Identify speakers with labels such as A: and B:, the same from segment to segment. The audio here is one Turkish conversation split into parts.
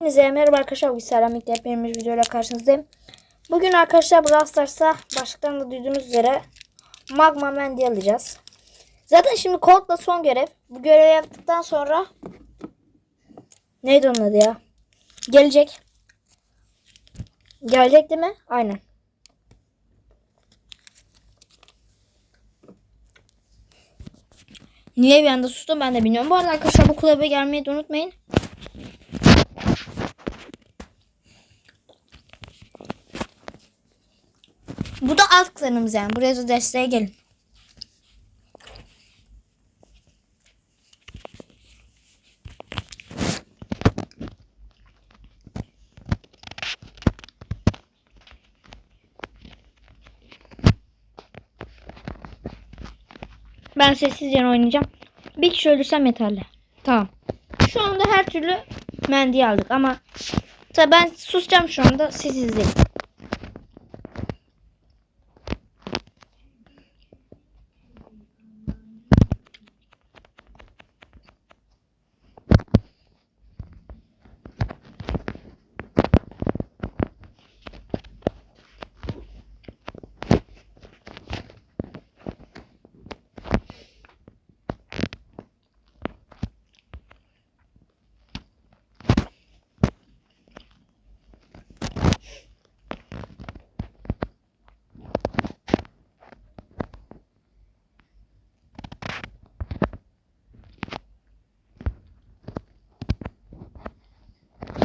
A: Hepinize merhaba arkadaşlar. Bugün Selamik'te hepimiz videoyla karşınızdayım. Bugün arkadaşlar Brawl Stars'a başlıktan da duyduğunuz üzere Magma Mandy alacağız. Zaten şimdi Colt'la son görev. Bu görevi yaptıktan sonra neydi onun adı ya? Gelecek. Gelecek değil mi? Aynen. Niye bir anda sustum ben de bilmiyorum. Bu arada arkadaşlar bu kulübe gelmeyi de unutmayın. Klanımız yani. Buraya da desteğe gelin. Ben sessizce oynayacağım. Bir kişi öldürsem yeterli. Tamam. Şu anda her türlü mendiyi aldık ama tabii ben susacağım şu anda. Siz izleyin.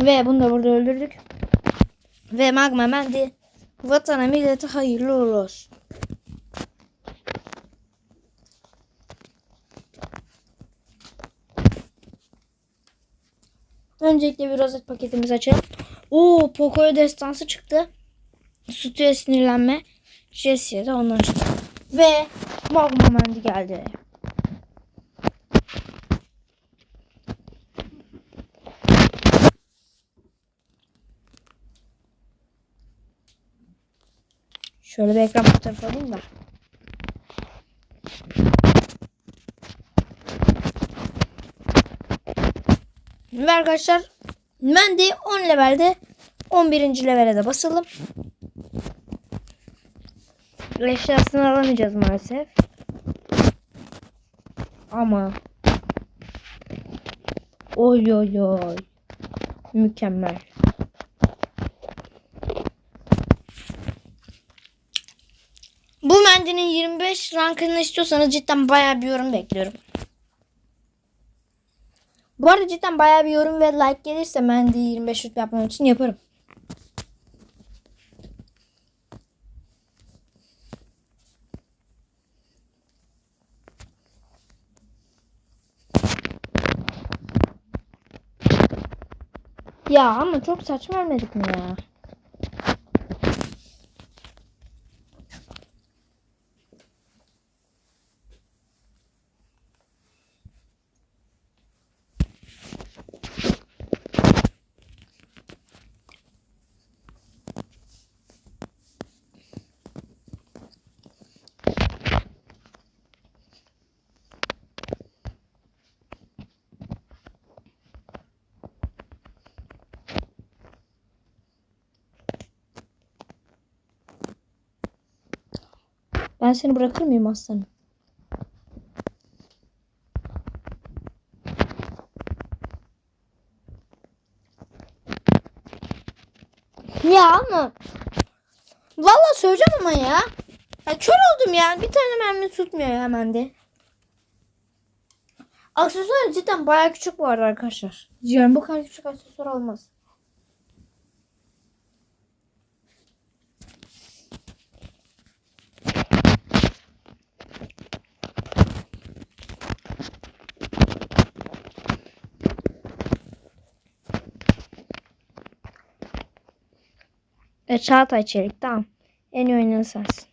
A: Ve bunu da burada öldürdük. Ve Magma Mendi vatana millete hayırlı uğurlu olsun. Öncelikle bir rozet paketimizi açalım. Oo Pocoyo destansı çıktı. Sütüye sinirlenme. Jesse'ye de ondan çıktı. Ve Magma Mendi geldi. Şöyle bir ekran fotoğrafı alayım da. Ve arkadaşlar Mendy 10 levelde 11. levele de basalım. Eşyasını alamayacağız maalesef. Ama Oy oy oy. Mükemmel. Bu mendinin 25 rankını istiyorsanız cidden bayağı bir yorum bekliyorum. Bu arada cidden bayağı bir yorum ve like gelirse mendi 25 rütbe yapmam için yaparım. Ya ama çok saçma vermedik mi ya? Ben seni bırakır mıyım aslanım? Ya ama Vallahi söyleyeceğim ama ya. ya kör oldum ya. Bir tane mermi tutmuyor hemen de. Aksesuar cidden bayağı küçük bu arada arkadaşlar. Diyorum bu kadar küçük aksesuar olmaz. E, Çağatay Çelik tamam. En iyi oynayan sensin.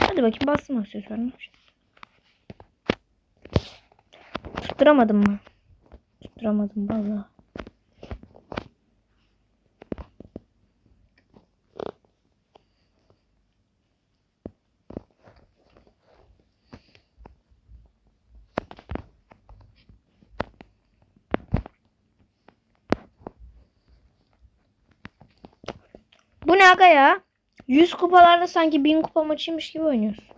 A: Hadi bakayım bastım aksesuarını. Tutturamadım mı? Tutturamadım vallahi. Bu ne aga ya? 100 kupalarda sanki 1000 kupa maçıymış gibi oynuyoruz.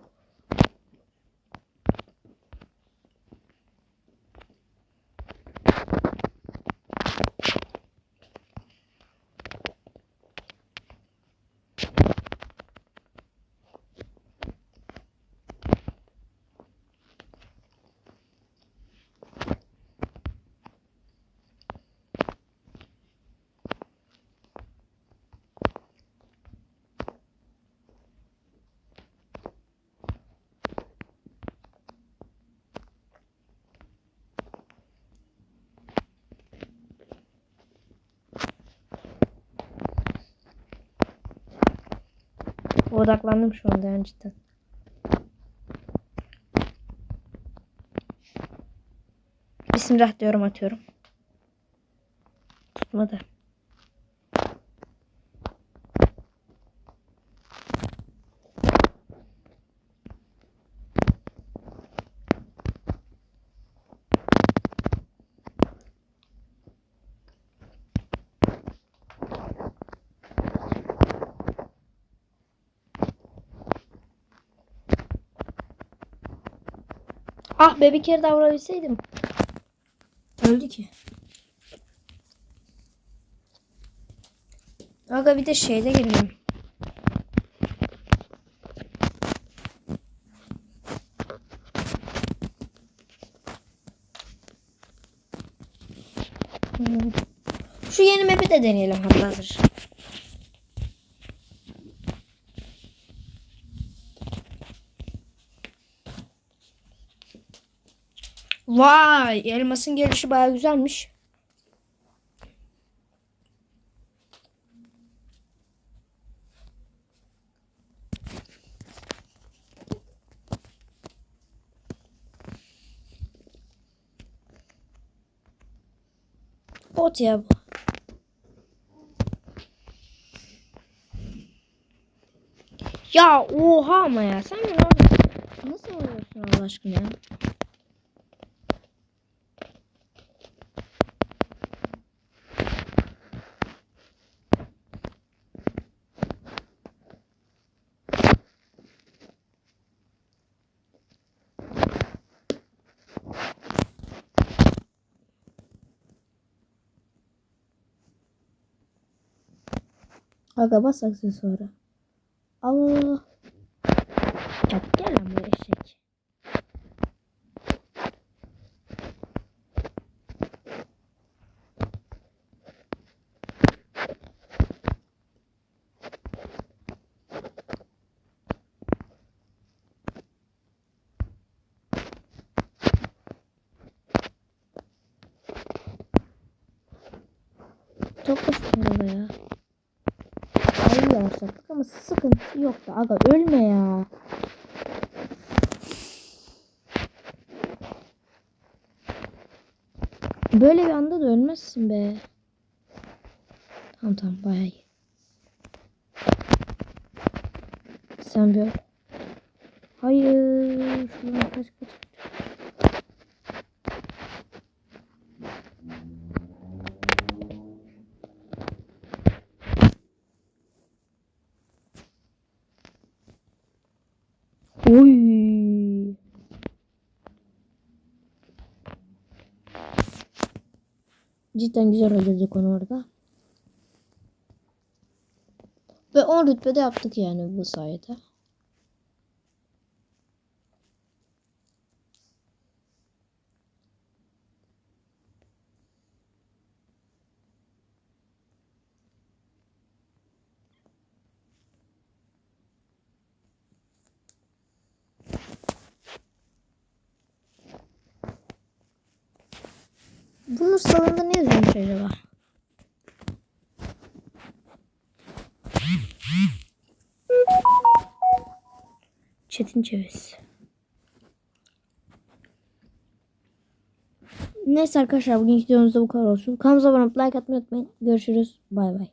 A: Odaklandım şu anda yani cidden. Bismillah diyorum atıyorum. Tutmadı. Ah be bir kere daha vurabilseydim. Öldü ki. Aga bir de şeyde gireyim. Hmm. Şu yeni map'i de deneyelim hatta hazır. Vay elmasın gelişi baya güzelmiş. Bot ya bu. Ya oha ama ya sen nasıl oluyorsun Allah aşkına ya? Aga bas aksesuarı. Allah. Ya gel lan eşek. Çok burada ya. Ayı yarsaktık ama sıkıntı yok da aga ölme ya. Böyle bir anda da ölmezsin be. Tamam tamam bayağı iyi. Sen bir. Hayır. Şuradan kaç kaç. Oy. Cidden güzel öldürdük onu orada. Ve 10 rütbede yaptık yani bu sayede. Bunun salonda ne yazıyormuş acaba? Çetin ceviz. Neyse arkadaşlar bugünkü videomuzda bu kadar olsun. Kanalımıza abone olup like atmayı unutmayın. Görüşürüz. Bay bay.